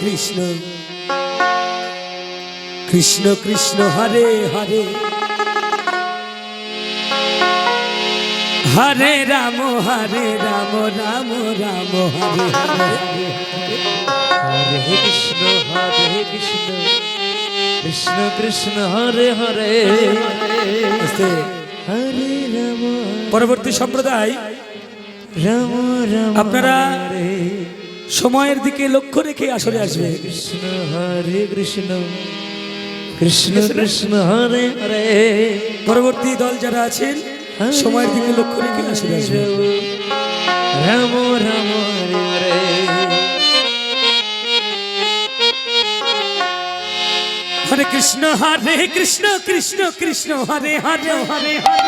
কৃষ্ণ। কৃষ্ণ কৃষ্ণ হরে হরে। হরে রাম হরে রাম রাম রাম হরে হরে হরে কৃষ্ণ হরে কৃষ্ণ। কৃষ্ণ কৃষ্ণ হরে হরে। হরে রাম। পরবর্তী সম্প্রদায়। রাম রাম আপনারা সময়ের দিকে লক্ষ্য রেখে আসলে আসবে। কৃষ্ণ হরে কৃষ্ণ কৃষ্ণ কৃষ্ণ হরে হরে। পরবর্তী দল যারা আছেন সময়ের দিকে লক্ষ্য রেখে আসলে আসবে। রাম রাম হরে হরে। হরে কৃষ্ণ হরে কৃষ্ণ কৃষ্ণ কৃষ্ণ হরে হরে হরে হরে।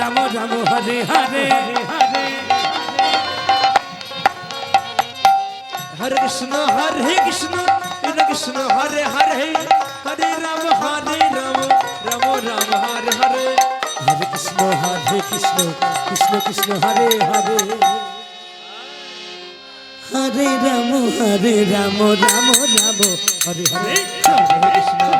রাম রাম হরে হরে হরে হরে কৃষ্ণ হরে কৃষ্ণ কৃষ্ণ, হরে হরে। হরে রাম হরে রাম রাম রাম, হরে হরে। হরে কৃষ্ণ হরে কৃষ্ণ কৃষ্ণ কৃষ্ণ, হরে হরে। হরে রাম হরে রাম রাম রাম, হরে হরে। হরে কৃষ্ণ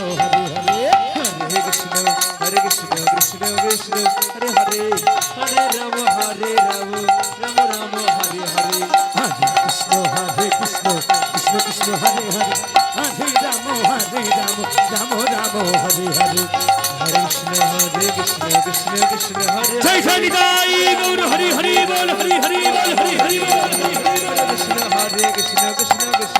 হরে হরে হরে কৃষ্ণ হরে কৃষ্ণ কৃষ্ণ কৃষ্ণ হরে হরে হরে রাম হরে রাম রাম রাম হরে হরে হরে কৃষ্ণ হরে কৃষ্ণ কৃষ্ণ কৃষ্ণ হরে হরে হরে রাম হরে রাম রাম রাম হরে হরে হরে কৃষ্ণ হরে কৃষ্ণ কৃষ্ণ কৃষ্ণ হরে জয় গৌর হরি হরি বল হরি হরি বল হরি হরি বল হরি হরি বল। হরে কৃষ্ণ হরে কৃষ্ণ কৃষ্ণ কৃষ্ণ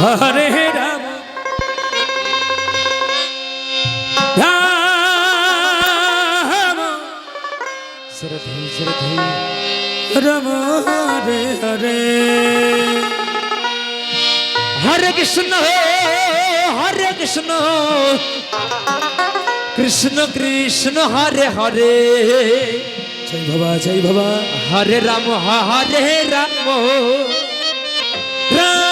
হরে রাম। রাম। শ্রদ্ধে শ্রদ্ধে রাম হরে হরে। হরে কৃষ্ণ হরে কৃষ্ণ। কৃষ্ণ কৃষ্ণ হরে হরে। জয় বাবা জয় বাবা। হরে রাম হরে রাম। রাম।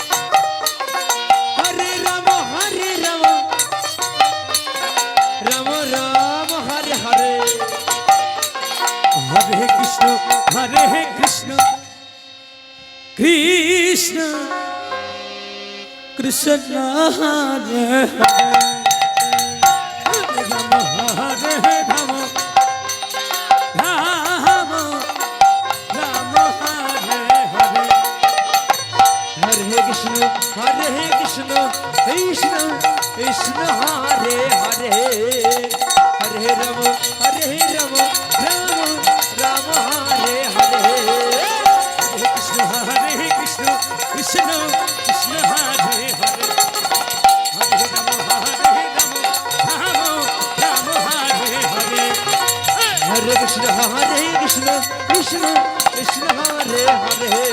হরে কৃষ্ণ কৃষ্ণ কৃষ্ণ হরে হরে। হরে কৃষ্ণ কৃষ্ণ হরে হরে।